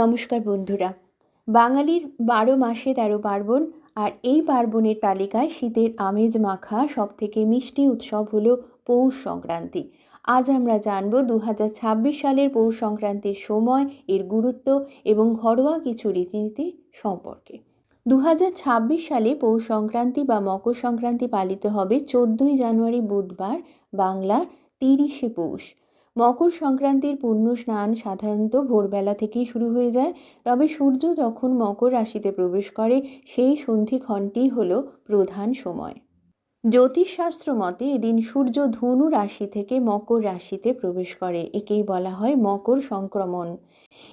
নমস্কার বন্ধুরা। বাঙালির বারো মাসে তেরো পার্বণ আর এই পার্বণের তালিকায় শীতের আমেজ মাখা সবথেকে মিষ্টি উৎসব হলো পৌষ সংক্রান্তি। আজ আমরা জানব দু সালের পৌষ সংক্রান্তির সময়, এর গুরুত্ব এবং ঘরোয়া কিছু রীতিনীতি সম্পর্কে। দু হাজার ছাব্বিশ সালে পৌষ সংক্রান্তি বা মকর সংক্রান্তি পালিত হবে চোদ্দোই জানুয়ারি বুধবার বাংলা তিরিশে পৌষ। মকর সংক্রান্তির পূর্ণ স্নান সাধারণত ভোরবেলা থেকেই শুরু হয়ে যায়। তবে সূর্য যখন মকর রাশিতে প্রবেশ করে, সেই সন্ধিক্ষণটি হল প্রধান সময়। জ্যোতিষশাস্ত্র মতে এদিন সূর্য ধনু রাশি থেকে মকর রাশিতে প্রবেশ করে, একেই বলা হয় মকর সংক্রমণ।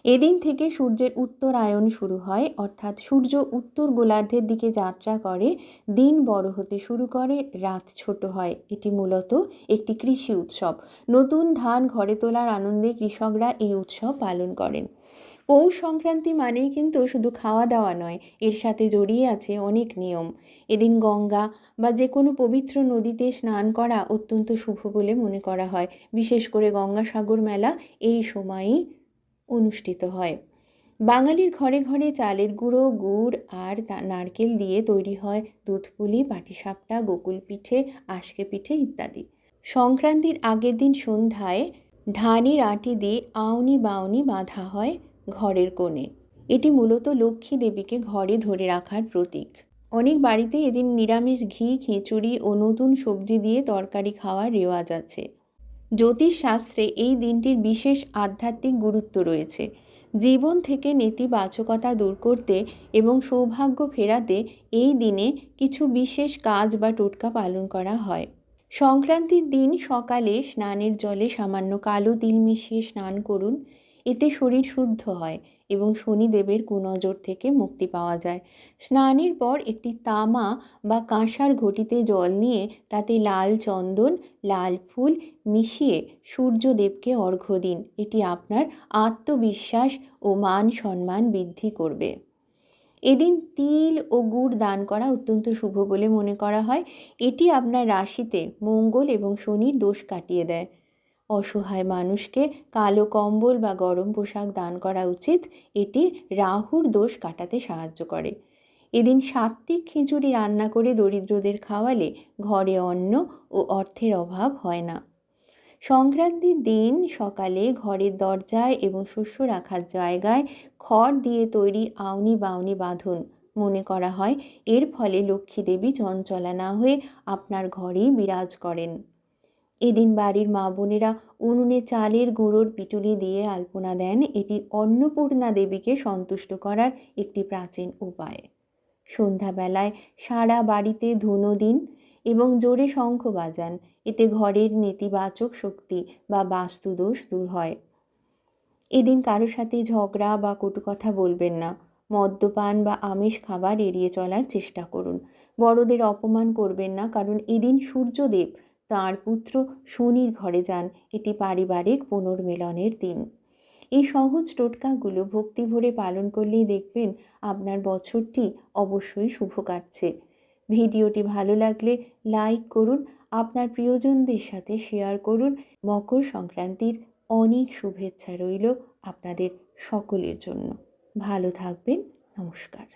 এদিন থেকে সূর্যের উত্তরায়ণ শুরু হয়, অর্থাৎ সূর্য উত্তর গোলার্ধের দিকে যাত্রা করে, দিন বড় হতে শুরু করে, রাত ছোট হয়। এটি মূলত একটি কৃষি উৎসব। নতুন ধান ঘরে তোলার আনন্দে কৃষকরা এই উৎসব পালন করেন। পৌষ সংক্রান্তি মানেই কিন্তু শুধু খাওয়া দাওয়া নয়, এর সাথে জড়িয়ে আছে অনেক নিয়ম। এদিন গঙ্গা বা যে কোনো পবিত্র নদীতে স্নান করা অত্যন্ত শুভ বলে মনে করা হয়। বিশেষ করে গঙ্গাসাগর মেলা এই সময়ই অনুষ্ঠিত হয়। বাঙালির ঘরে ঘরে চালের গুঁড়ো, গুড় আর নারকেল দিয়ে তৈরি হয় দুধপুলি পাটিসাপটা, গোকুল পিঠে, আশকে পিঠে ইত্যাদি। সংক্রান্তির আগের দিন সন্ধ্যায় ধানের আটি দিয়ে আউনি বাউনি বাঁধা হয় ঘরের কোণে। এটি মূলত লক্ষ্মী দেবীকে ঘরে ধরে রাখার প্রতীক। অনেক বাড়িতে এদিন নিরামিষ ঘি, খিচুড়ি ও নতুন সবজি দিয়ে তরকারি খাওয়ার রেওয়াজ আছে। জ্যোতিষশাস্ত্রে এই দিনটির বিশেষ আধ্যাত্মিক গুরুত্ব রয়েছে। জীবন থেকে নেতিবাচকতা দূর করতে এবং সৌভাগ্য ফেরাতে এই দিনে কিছু বিশেষ কাজ বা টোটকা পালন করা হয়। সংক্রান্তির দিন সকালে স্নানের জলে সামান্য কালো তিল মিশিয়ে স্নান করুন এতে শরীর শুদ্ধ হয় এবং শনিদেবের কুনজর থেকে মুক্তি পাওয়া যায়। স্নানের পর একটি তামা বা কাঁসার ঘটিতে জল নিয়ে তাতে লাল চন্দন, লাল ফুল মিশিয়ে সূর্যদেবকে অর্ঘ্য দিন। এটি আপনার আত্মবিশ্বাস ও মান সম্মান বৃদ্ধি করবে। এদিন তিল ও গুড় দান করা অত্যন্ত শুভ বলে মনে করা হয়। এটি আপনার রাশিতে মঙ্গল এবং শনির দোষ কাটিয়ে দেয়। অসহায় মানুষকে কালো কম্বল বা গরম পোশাক দান করা উচিত। এটি রাহুর দোষ কাটাতে সাহায্য করে। এদিন সাত্ত্বিক খিচুড়ি রান্না করে দরিদ্রদের খাওয়ালে ঘরে অন্ন ও অর্থের অভাব হয় না। সংক্রান্তির দিন সকালে ঘরের দরজায় এবং শস্য রাখার জায়গায় খড় দিয়ে তৈরি আউনি বাউনি বাঁধুন মনে করা হয়। এর ফলে লক্ষ্মী দেবী চঞ্চলা না হয়ে আপনার ঘরেই বিরাজ করেন। এদিন বাড়ির মা বোনেরা উনুনে চালের গুঁড়োর পিটুলি দিয়ে আলপনা দেন। এটি অন্নপূর্ণা দেবীকে সন্তুষ্ট করার একটি প্রাচীন উপায়। সন্ধ্যাবেলায় সারা বাড়িতে ধুনো দিন এবং জোরে শঙ্খ বাজান। এতে ঘরের নেতিবাচক শক্তি বা বাস্তুদোষ দূর হয়। এদিন কারোর সাথে ঝগড়া বা কটু কথা বলবেন না। মদ্যপান বা আমিষ খাবার এড়িয়ে চলার চেষ্টা করুন। বড়দের অপমান করবেন না, কারণ এদিন সূর্যদেব তাঁর পুত্র শনির ঘরে যান। এটি পারিবারিক পুনর্মিলনের দিন। এই সহজ টোটকাগুলো ভক্তি ভরে পালন করলেই দেখবেন আপনার বছরটি অবশ্যই শুভ কাটছে। ভিডিওটি ভালো লাগলে লাইক করুন, আপনার প্রিয়জনদের সাথে শেয়ার করুন। মকর সংক্রান্তির অনেক শুভেচ্ছা রইল আপনাদের সকলের জন্য। ভালো থাকবেন, নমস্কার।